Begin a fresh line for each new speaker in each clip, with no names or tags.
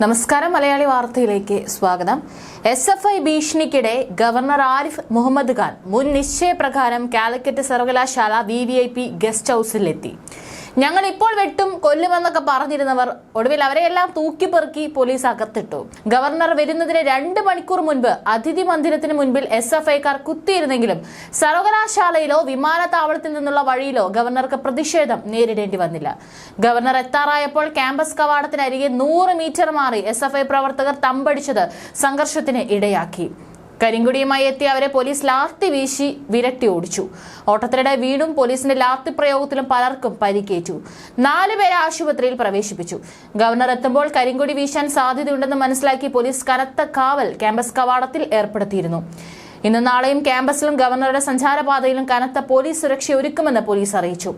നമസ്കാരം മലയാളി വാർത്തയിലേക്ക് സ്വാഗതം. എസ് എഫ് ഐ ഭീഷണിക്കിടെ ഗവർണർ ആരിഫ് മുഹമ്മദ് ഖാൻ മുൻ നിശ്ചയപ്രകാരം കാലിക്കറ്റ് സർവകലാശാല V V I P guest ഹൌസിലെത്തി. ഞങ്ങൾ ഇപ്പോൾ വെട്ടും കൊല്ലുമെന്നൊക്കെ പറഞ്ഞിരുന്നവർ ഒടുവിൽ അവരെയെല്ലാം തൂക്കിപ്പെറുക്കി പോലീസ് അകത്തിട്ടു. ഗവർണർ വരുന്നതിന് രണ്ട് മണിക്കൂർ മുൻപ് അതിഥി മന്ദിരത്തിന് മുൻപിൽ എസ് എഫ് ഐക്കാർ കുത്തിയിരുന്നെങ്കിലും സർവകലാശാലയിലോ വിമാനത്താവളത്തിൽ നിന്നുള്ള വഴിയിലോ ഗവർണർക്ക് പ്രതിഷേധം നേരിടേണ്ടി വന്നില്ല. ഗവർണർ എത്താറായപ്പോൾ ക്യാമ്പസ് കവാടത്തിനരികെ നൂറ് മീറ്റർ മാറി എസ് പ്രവർത്തകർ തമ്പടിച്ചത് സംഘർഷത്തിന് ഇടയാക്കി. കരിങ്കുടിയുമായി എത്തി അവരെ പോലീസ് ലാത്തി വീശി വിരട്ടി ഓടിച്ചു. ഓട്ടത്തിനിടെ വീണ്ടും പോലീസിന്റെ ലാത്തി പ്രയോഗത്തിലും പലർക്കും പരിക്കേറ്റു. നാലുപേരെ ആശുപത്രിയിൽ പ്രവേശിപ്പിച്ചു. ഗവർണർ എത്തുമ്പോൾ കരിങ്കുടി വീശാൻ സാധ്യതയുണ്ടെന്ന് മനസ്സിലാക്കി പോലീസ് കനത്ത കാവൽ ക്യാമ്പസ് കവാടത്തിൽ ഏർപ്പെടുത്തിയിരുന്നു. ഇന്ന് നാളെയും ക്യാമ്പസിലും ഗവർണറുടെ സഞ്ചാരപാതയിലും കനത്ത പോലീസ് സുരക്ഷ ഒരുക്കുമെന്ന് പോലീസ് അറിയിച്ചു.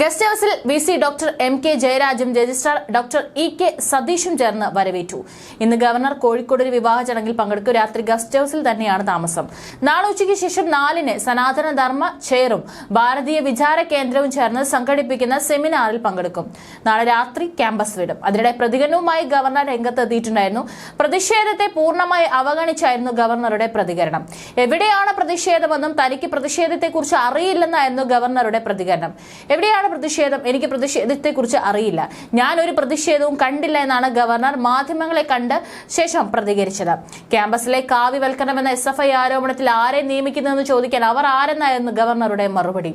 ഗസ്റ്റ് ഹൌസിൽ V C doctor M K ജയരാജും registrar doctor E K സതീഷും ചേർന്ന് വരവേറ്റു. ഇന്ന് ഗവർണർ കോഴിക്കോട് ഒരു വിവാഹ ചടങ്ങിൽ പങ്കെടുക്കും. രാത്രി ഗസ്റ്റ് ഹൌസിൽ തന്നെയാണ് താമസം. നാളെ ഉച്ചയ്ക്ക് ശേഷം നാലിന് സനാതന ധർമ്മ ചെയറും ഭാരതീയ വിചാര കേന്ദ്രവും ചേർന്ന് സംഘടിപ്പിക്കുന്ന സെമിനാറിൽ പങ്കെടുക്കും. നാളെ രാത്രി ക്യാമ്പസ് വിടും. അതിനിടെ പ്രതികരണവുമായി ഗവർണർ രംഗത്തെത്തിയിട്ടുണ്ടായിരുന്നു. പ്രതിഷേധത്തെ പൂർണമായി അവഗണിച്ചായിരുന്നു ഗവർണറുടെ പ്രതികരണം. എവിടെയാണ് പ്രതിഷേധമെന്നും തനിക്ക് പ്രതിഷേധത്തെക്കുറിച്ച് അറിയില്ലെന്നായിരുന്നു ഗവർണറുടെ പ്രതികരണം. എവിടെയാണ് പ്രതിഷേധം? എനിക്ക് പ്രതിഷേധത്തെക്കുറിച്ച് അറിയില്ല. ഞാൻ ഒരു പ്രതിഷേധവും കണ്ടില്ല എന്നാണ് ഗവർണർ മാധ്യമങ്ങളെ കണ്ട് ശേഷം പ്രതികരിച്ചത്. ക്യാമ്പസിലെ കാവ്യവൽക്കരണമെന്ന എസ് എഫ് ഐ ആരോപണത്തിൽ ആരെ നിയമിക്കുന്നതെന്ന് ചോദിക്കാൻ അവർ ആരെന്നായിരുന്നു ഗവർണറുടെ മറുപടി.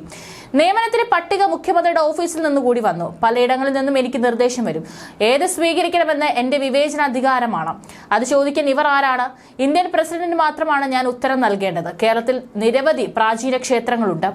നിയമനത്തിന് പട്ടിക മുഖ്യമന്ത്രിയുടെ ഓഫീസിൽ നിന്ന് കൂടി വന്നു. പലയിടങ്ങളിൽ നിന്നും എനിക്ക് നിർദ്ദേശം വരും. ഏത് സ്വീകരിക്കണമെന്ന് എന്റെ വിവേചനാധികാരമാണ്. അത് ചോദിക്കാൻ ഇവർ ആരാണ്? ഇന്ത്യൻ പ്രസിഡന്റ് മാത്രമാണ് ഞാൻ ഉത്തരം നൽകേണ്ടത്. കേരളത്തിൽ നിരവധി പ്രാചീന ക്ഷേത്രങ്ങളുണ്ട്.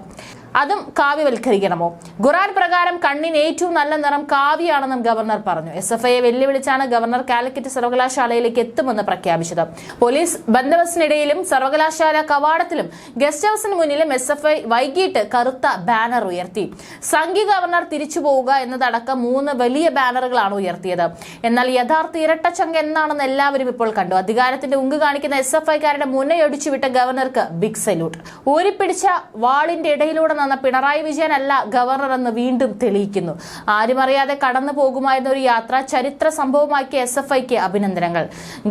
അതും കാവ്യവൽക്കരിക്കണമോ? ഖുറാൻ പ്രകാരം കണ്ണിന് ഏറ്റവും നല്ല നിറം കാവ്യാണെന്നും ഗവർണർ പറഞ്ഞു. എസ് എഫ് ഐയെ വെല്ലുവിളിച്ചാണ് ഗവർണർ കാലിക്കറ്റ് സർവകലാശാലയിലേക്ക് എത്തുമെന്ന് പ്രഖ്യാപിച്ചത്. പോലീസ് ബന്ദോബസ്തിനിടയിലും സർവകലാശാല കവാടത്തിലും ഗസ്റ്റ് ഹൌസിന് മുന്നിലും എസ് എഫ് ഐ വൈകിട്ട് കറുത്ത ബാനർ ഉയർത്തി. സംഘി ഗവർണർ തിരിച്ചു പോവുക എന്നതടക്കം മൂന്ന് വലിയ ബാനറുകളാണ് ഉയർത്തിയത്. എന്നാൽ യഥാർത്ഥ ഇരട്ടച്ചങ്ക എന്നാണെന്ന് എല്ലാവരും ഇപ്പോൾ കണ്ടു. അധികാരത്തിന്റെ ഉങ്ക് കാണിക്കുന്ന എസ് എഫ് ഐക്കാരുടെ മുന്നയൊടിച്ചുവിട്ട ഗവർണർക്ക് ബിഗ് സല്യൂട്ട്. ഊരിപ്പിടിച്ച വാളിന്റെ ഇടയിലൂടെ നടന്ന പിണറായി വിജയൻ അല്ല ഗവർണർ എന്ന് വീണ്ടും തെളിയിക്കുന്നു. ആരും അറിയാതെ കടന്നു പോകുമായിരുന്ന ഒരു യാത്ര ചരിത്ര സംഭവമാക്കിയ എസ് എഫ് ഐക്ക് അഭിനന്ദനങ്ങൾ.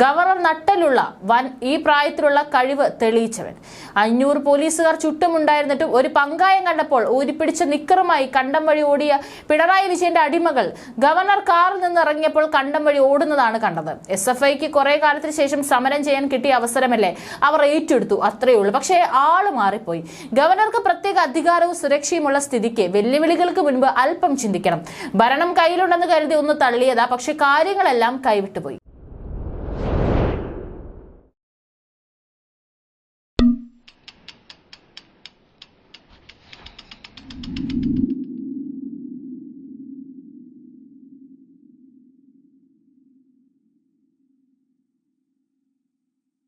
ഗവർണർ നട്ടലുള്ള വൻ ഈ പ്രായത്തിലുള്ള കഴിവ് തെളിയിച്ചവൻ. അഞ്ഞൂറ് പോലീസുകാർ ചുറ്റുമുണ്ടായിരുന്നിട്ടും ഒരു പങ്കായം കണ്ടപ്പോൾ ഊരിപ്പിടിച്ച നിക്കറുമായി കണ്ടം വഴി ഓടിയ പിണറായി വിജയന്റെ അടിമകൾ ഗവർണർ കാറിൽ നിന്ന് ഇറങ്ങിയപ്പോൾ കണ്ടം വഴി ഓടുന്നതാണ് കണ്ടത്. എസ് എഫ് ഐക്ക് കുറെ കാലത്തിന് ശേഷം സമരം ചെയ്യാൻ കിട്ടിയ അവസരമല്ലേ അവർ ഏറ്റെടുത്തു? അത്രയേ ഉള്ളൂ. പക്ഷേ ആൾ മാറിപ്പോയി. ഗവർണർക്ക് പ്രത്യേക അധികാരവും സുരക്ഷയുമുള്ള സ്ഥിതിക്ക് വെല്ലുവിളികൾക്ക് മുൻപ് അല്പം ചിന്തിക്കണം. ഭരണം കയ്യിലുണ്ടെന്ന് കരുതി ഒന്ന് തള്ളിയതാ പക്ഷെ കാര്യങ്ങളെല്ലാം കൈവിട്ടുപോയി.